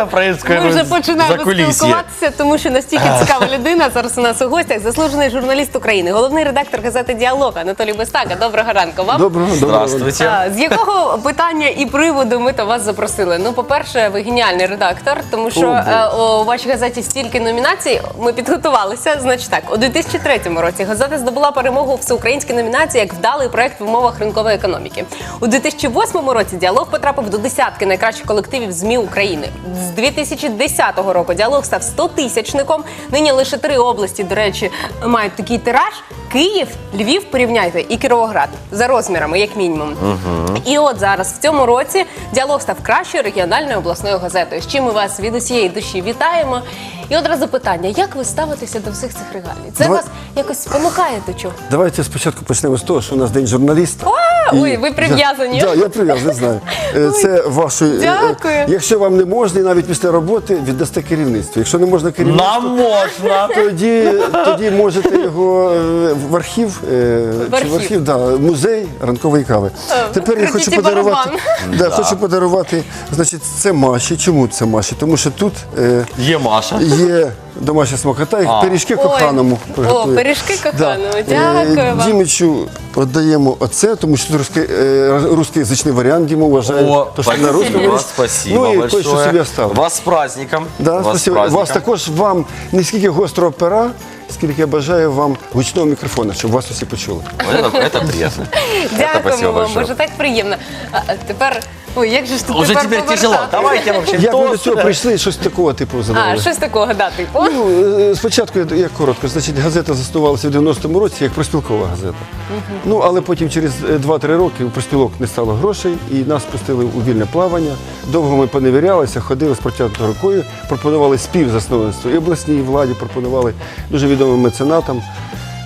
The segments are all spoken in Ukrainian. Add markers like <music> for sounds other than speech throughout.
Такое происходит Ми вже починаємо спілкуватися, тому що настільки цікава людина. Зараз у нас у гостях заслужений журналіст України, головний редактор газети Діалог Анатолій Бестака. Доброго ранку вам. Доброго. Здравствуйте. З якого питання і приводу ми то вас запросили? Ну, по-перше, ви геніальний редактор, тому що е, у вашій газеті стільки номінацій. Ми підготувалися. Значить так, у 2003 році газета здобула перемогу в всеукраїнській номінації як вдалий проект в умовах ринкової економіки. У 2008 році діалог потрапив до десятки найкращих колективів ЗМІ України. З 2010 року діалог став 100-тисячником. Нині лише три області, до речі, мають такий тираж. Київ, Львів, порівняйте і Кіровоград за розмірами, як мінімум. І от зараз в цьому році діалог став кращою регіональною обласною газетою. З чим ми вас від усієї душі вітаємо. І одразу питання: як ви ставитеся до всіх цих регалій? Це Давай- вас якось спонукає до чого? Давайте спочатку почнемо з того, що у нас день журналіста. А, ой, ви прив'язані. Так, я прив'язаний, знаю. <laughs> Е, Це вашої. е, е, Дякую. Якщо вам не можна, і навіть після роботи віддасте керівництву. Якщо не можна керівництву, Нам тоді, тоді можете його е, в архів, е, В архів. чи в архів, да, музей ранкової кави. Тепер я хочу крутіть подарувати. <laughs> Да, Хочу подарувати. Значить, це Маші. Чому це Маші? Тому що тут е, Е Маша. є домашня смакота, і пиріжки Ой. коханому. О, приготує. пиріжки коханому. Е, Дякую вам. Дімічу віддаємо оце, тому що це русський, е, русскоязичний варіант Діма вважає. О, то, що на спасибо, русском говорить. спасибо ну, і большое. кое-що собі оставив. Вас с праздником. Да, Вас с. Вас також вам не скільки гострого пера, скільки я бажаю вам гучного мікрофона, щоб вас усі почули. Это, это приятно. Это Дякуємо спасибо вам, большое. боже, так приємно. А, а тепер, ой, як же ж тут Уже тепер теперь повертати? тяжело. Давайте вообще Як ви до тост. цього прийшли, щось такого типу А, щось такого, да, типу. Ну, е, спочатку я, я коротко. Значить, газета заснувалася в 90-му році як проспілкова газета. Ну, але потім через е, 2-3 роки у проспілок не стало грошей, і нас пустили у вільне плавання. Довго ми поневірялися, ходили з протягнутою рукою, пропонували співзасновництво і обласній владі, пропонували дуже відомим меценатам.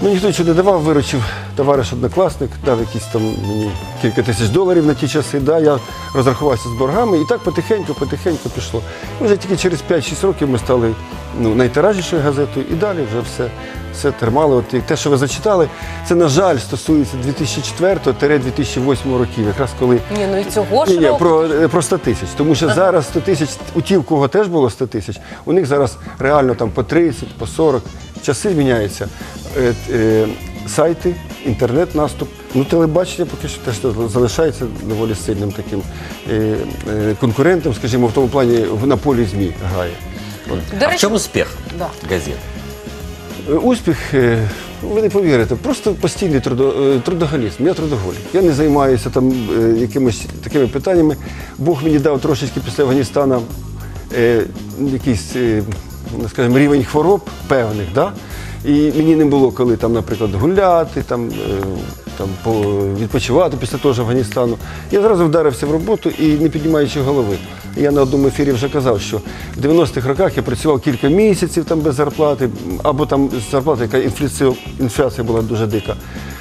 Ну, ніхто нічого не давав, виручив товариш однокласник, дав якісь там мені кілька тисяч доларів на ті часи. Да, я розрахувався з боргами, і так потихеньку, потихеньку пішло. І вже тільки через 5-6 років ми стали ну, найтиражнішою газетою, і далі вже все, все термали. От те, що ви зачитали, це, на жаль, стосується 2004-2008 років, якраз коли Ні, ну і цього ж ні, ні, про, е, про 100 тисяч. Тому що зараз 100 тисяч, у ті, в кого теж було 100 тисяч, у них зараз реально там по 30, по 40. Часи міняються. Е, е, сайти, інтернет-наступ. Ну, телебачення поки що теж залишається доволі сильним таким е, е, конкурентом, скажімо, в тому плані на полі ЗМІ грає. От. А в успех Да. газет? Успіх, ви не повірите, просто постійний трудо, трудоголізм. Я трудоголік. Я не займаюся там якимись такими питаннями. Бог мені дав трошечки після Афганістана е, якийсь, е, ну, скажімо, рівень хвороб певних. Да? І мені не було коли там, наприклад, гуляти, там, е, там, відпочивати після того ж Афганістану. Я зразу вдарився в роботу і не піднімаючи голови. Я на одному ефірі вже казав, що в 90-х роках я працював кілька місяців там без зарплати, або там зарплата, яка інфляція, інфляція була дуже дика.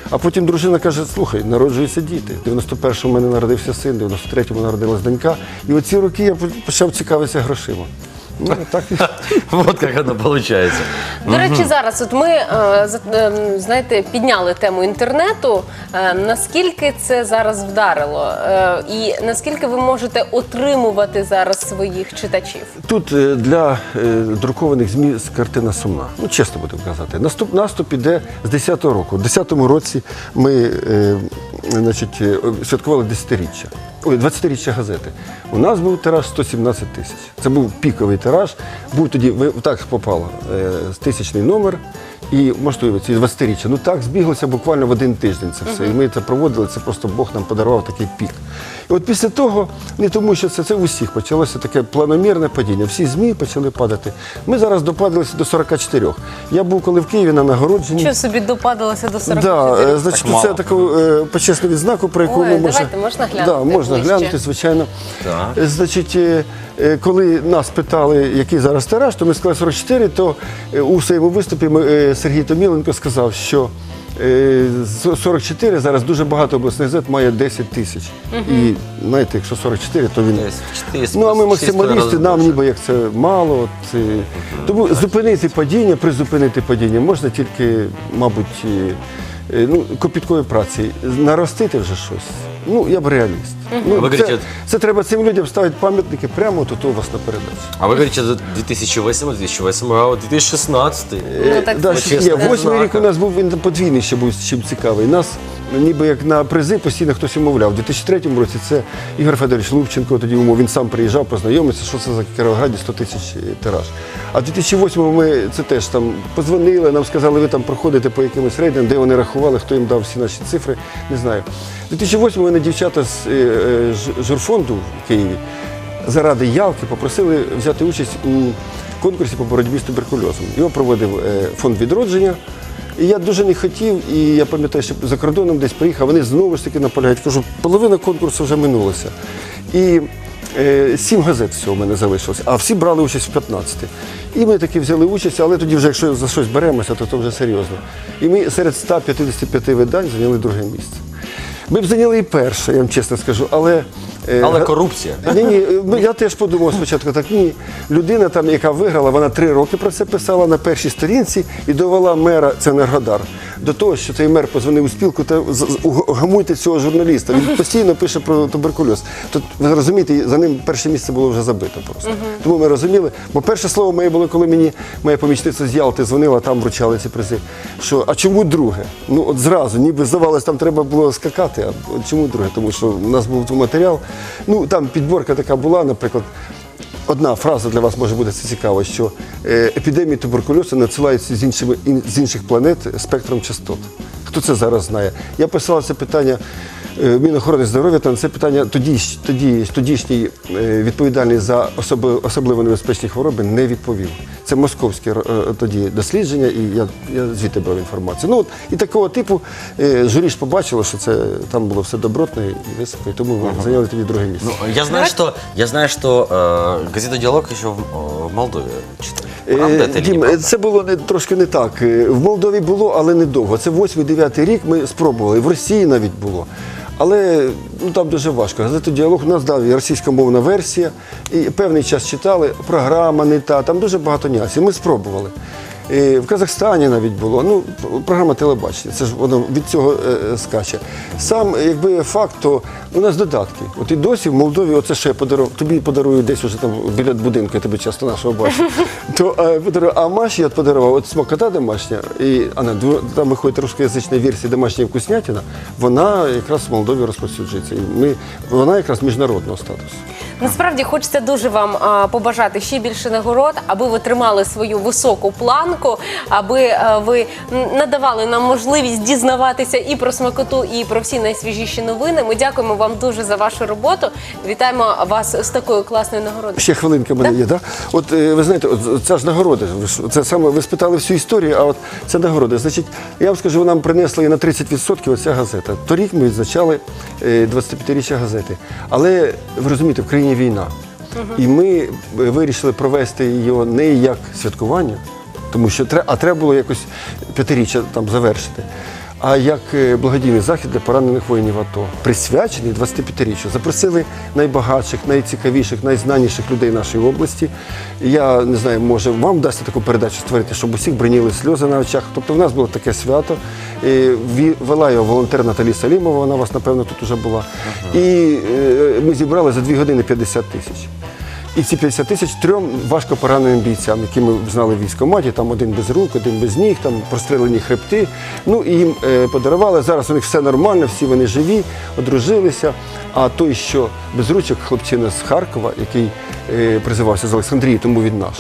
А потім дружина каже: слухай, народжуються діти. В 91-му в мене народився син, 93-му народилась донька. І оці роки я почав цікавитися грошима. Ну, <laughs> так, Вот как оно получается. До речі, зараз от ми е, за- е, знаєте, підняли тему інтернету. Е, наскільки це зараз вдарило? Е, і наскільки ви можете отримувати зараз своїх читачів? Тут е, для е, друкованих ЗМІ картина сумна. Ну, чесно будемо казати. Наступ, наступ іде з 10-го року. У 10-му році ми е, значить, е, святкували 10-річчя. Ой, 20-річчя газети. У нас був тираж 117 тисяч. Це був піковий тираж. Був тоді, ви так попало, е, тисячний номер. І уявити, ці 20-річчя. Ну так збіглося буквально в один тиждень це все. І ми це проводили, це просто Бог нам подарував такий пік. І от після того, не тому, що це, це в усіх почалося таке планомірне падіння. Всі ЗМІ почали падати. Ми зараз допадалися до 44. Я був коли в Києві на нагородженні. Що собі допадалося до 40 Да, е, значить, Так це таку е, почесну відзнаку, про яку Ой, ми може... давайте, можна глянути Да, можна ближче? глянути, звичайно. Так. Е, Значить, е, е, коли нас питали, який зараз тираж, то ми сказали 44, то е, у своєму виступі ми, е, Сергій Томіленко сказав, що е, 44 зараз дуже багато обласних газет має 10 тисяч. І знаєте, якщо 44, то він. Ну, а ми максималісти, нам ніби як це мало. От, е, тому зупинити падіння, призупинити падіння можна тільки, мабуть, е, е, ну, копіткою праці. Наростити вже щось. Ну, я б реаліст. Ну, Ви це, говорите, це треба цим людям ставити пам'ятники прямо тут у вас на передачі. А вы говорите, это 2008, 2008, а вот 2016. Ну, Е, так да, ще- чесно, ні, восьмий знака. рік у нас був він подвійний ще був чим цікавий. Нас ніби як на призи постійно хтось умовляв. У 2003 році це Ігор Федорович Лубченко тоді умов. Він сам приїжджав, познайомився, що це за Кіровограді 100 тисяч е, тираж. А в 2008 ми це теж там позвонили, нам сказали, ви там проходите по якимось рейдам, де вони рахували, хто їм дав всі наші цифри, не знаю. У 2008 мене дівчата з е, е, журфонду в Києві заради явки попросили взяти участь у конкурсі по боротьбі з туберкульозом. Його проводив е, фонд відродження. І я дуже не хотів, і я пам'ятаю, що за кордоном десь приїхав, вони знову ж таки наполягають. Кажу, половина конкурсу вже минулася. І е, сім газет всього в мене залишилось, а всі брали участь в 15. І ми таки взяли участь, але тоді вже якщо за щось беремося, то це вже серйозно. І ми серед 155 видань зайняли друге місце. Ми б зайняли і перше, я вам чесно скажу, але. Е, Але корупція. ні, ні, ну, я теж подумав спочатку так. Ні, людина там, яка виграла, вона три роки про це писала на першій сторінці і довела мера, це Енергодар, до того, що цей мер позвонив у спілку та гамуйте цього журналіста. Він постійно пише про туберкульоз. Тут ви розумієте, за ним перше місце було вже забито просто. Тому ми розуміли. Бо перше слово моє було, коли мені моя помічниця з Ялти дзвонила, там вручали ці призи. Що, а чому друге? Ну от зразу, ніби здавалось, там треба було скакати. А чому друге? Тому що у нас був матеріал. Ну там підборка така була, наприклад. Одна фраза для вас може бути це цікаво, що е, епідемії туберкульозу надсилаються з, іншими, з інших планет спектром частот. Хто це зараз знає? Я писала це питання Мінохорони здоров'я, та на це питання тоді, тоді, тодішній е, відповідальний за особи, особливо небезпечні хвороби не відповів. Це московське е, тоді дослідження, і я, я звідти брав інформацію. Ну от і такого типу е, журі ж побачило, що це там було все добротно і високо, і тому ми зайняли тоді друге місце. Ну, я знаю, что, я знаю, что э, газета «Диалог» еще в, э, в Молдове читали. Правда Е, это или Дім, неправда? це було не трошки не так. Е, В Молдові було, але недовго. Це 8-9 рік ми спробували. В Росії навіть було. Але ну, там дуже важко. Газету діалог у нас дав російськомовна версія, і певний час читали, програма не та, там дуже багато нюансів. Ми спробували. Е, В Казахстані навіть було. Ну, програма телебачення, це ж воно від цього е, скаче. Сам, якби факт, то у нас додатки. От і досі в Молдові, оце ще я подарував, тобі подарую десь уже там біля будинку, я тебе часто нашого бачу. <laughs> То е, подарував, а Маші я подарував, от смакота домашня, і а на дво- там виходить рускоязична версія домашня вкуснятина, вона якраз в Молдові розповсюджується. І ми, вона якраз міжнародного статусу. Насправді хочеться дуже вам а, побажати ще більше нагород, аби ви тримали свою високу планку, аби а, ви надавали нам можливість дізнаватися і про смакоту, і про всі найсвіжіші новини. Ми дякуємо вам дуже за вашу роботу. Вітаємо вас з такою класною нагородою. Ще хвилинка в мене є, так? От е, ви знаєте, от ця ж нагорода, це саме ви спитали всю історію, а от ця нагорода. Значить, я вам скажу, нам принесла і на 30% оця газета. Торік ми відзначали е, 25-річчя газети. Але ви розумієте, в країні війна. І ми вирішили провести її не як святкування, тому що треба, а треба було якось п'ятиріччя там завершити. А як е, благодійний захід для поранених воїнів АТО, присвячений 25-річчю. Запросили найбагатших, найцікавіших, найзнаніших людей нашої області. Я не знаю, може вам вдасться таку передачу створити, щоб усіх бриніли сльози на очах. Тобто в нас було таке свято. І Вела його волонтер Наталі Салімова, вона у вас, напевно, тут уже була. І е, ми зібрали за дві години 50 тисяч. І ці 50 тисяч трьом важко пораненим бійцям, які ми знали в військкоматі, там один без рук, один без ніг, там прострелені хребти. Ну і їм е, подарували. Зараз у них все нормально, всі вони живі, одружилися. А той, що без ручок, хлопчина з Харкова, який призивався з Олександрії, тому він наш,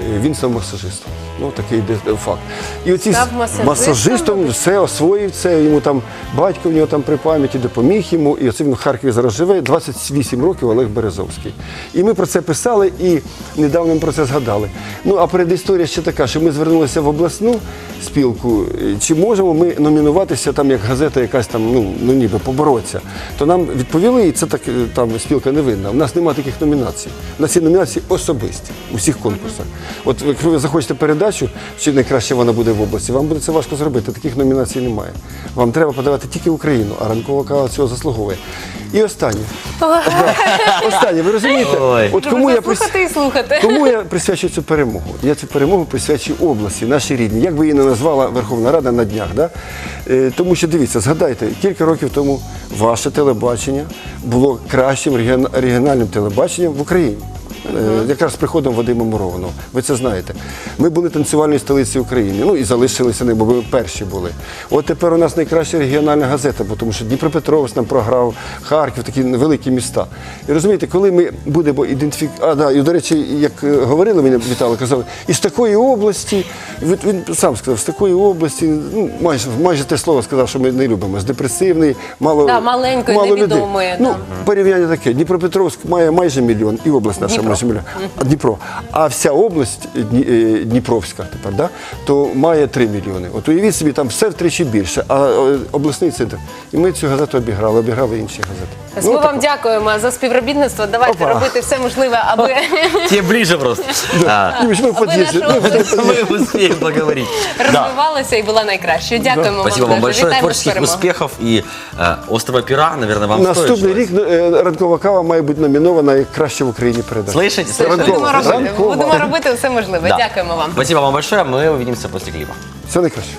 е, він став масажистом. Ну такий е, факт. І оці Став масажистом? масажистом все освоїв це. Йому там батько в нього там при пам'яті допоміг йому. І оце він в Харкові зараз живе. 28 років Олег Березовський. І ми про це писали і недавно ми про це згадали. Ну а передісторія ще така, що ми звернулися в обласну спілку. е, Чи можемо ми номінуватися там як газета, якась там, ну ну ніби поборотися? То нам відповіли, і це так е, там спілка не винна. У нас немає таких номінацій. Нас є номінації особисті у всіх конкурсах. От якщо ви захочете передачу, чи найкраще вона буде в області, вам буде це важко зробити. Таких номінацій немає. Вам треба подавати тільки Україну, а ранкова кава цього заслуговує. І останнє. Останнє, ви розумієте? Ой. От кому я, прис... слухати і слухати. кому я присвячую цю перемогу? Я цю перемогу присвячую області, нашій рідній. Як би її не назвала Верховна Рада на днях. Да? Е, тому що дивіться, згадайте, кілька років тому ваше телебачення було кращим регіон- регіональним телебаченням в Україні. Е, Якраз з приходом Вадима Мурованого. Ви це знаєте. Ми були танцювальною столицею України. Ну і залишилися не, бо ми перші були. От тепер у нас найкраща регіональна газета, бо тому що Дніпропетровськ нам програв, Харків, такі великі міста. І розумієте, коли ми будемо ідентифікувати. А, да, і до речі, як е, говорили мені, Віталій казали, із такої області, він, він сам сказав, з такої області, ну, майже, майже те слово сказав, що ми не любимо. З депресивний, мало, Да, маленької, мало людей. Ну, порівняння таке. Дніпропетровськ має майже мільйон, і область наша А Дніпро. А вся область е, е, Дніпровська тепер, да, то має 3 мільйони. От уявіть собі, там все втричі більше, а е, обласний центр. І ми цю газету обіграли, обіграли інші газети. Ми Ну, вам дякуємо за співробітництво. Давайте Опа. робити все можливе, аби <laughs> Тебе ближе просто. А, Ні, ми в А ви під'їзді. нашу Ну, область Мы успеем поговорить. Да. розвивалася і була найкращою. Дякуємо Спасибо вам дуже. большое, Вітаємо з творческих перемогою. успехов и э, острова пера, наверное, вам стоит Наступний желать. рік ну, е, ранкова кава має бути номінована як краще в Україні передача. Слышите? Все, Слышите? Будемо робити. Ранкова. Будемо робити все можливе. Да. Дякуємо вам. Спасибо вам большое, мы увидимся после клипа. Все найкраще.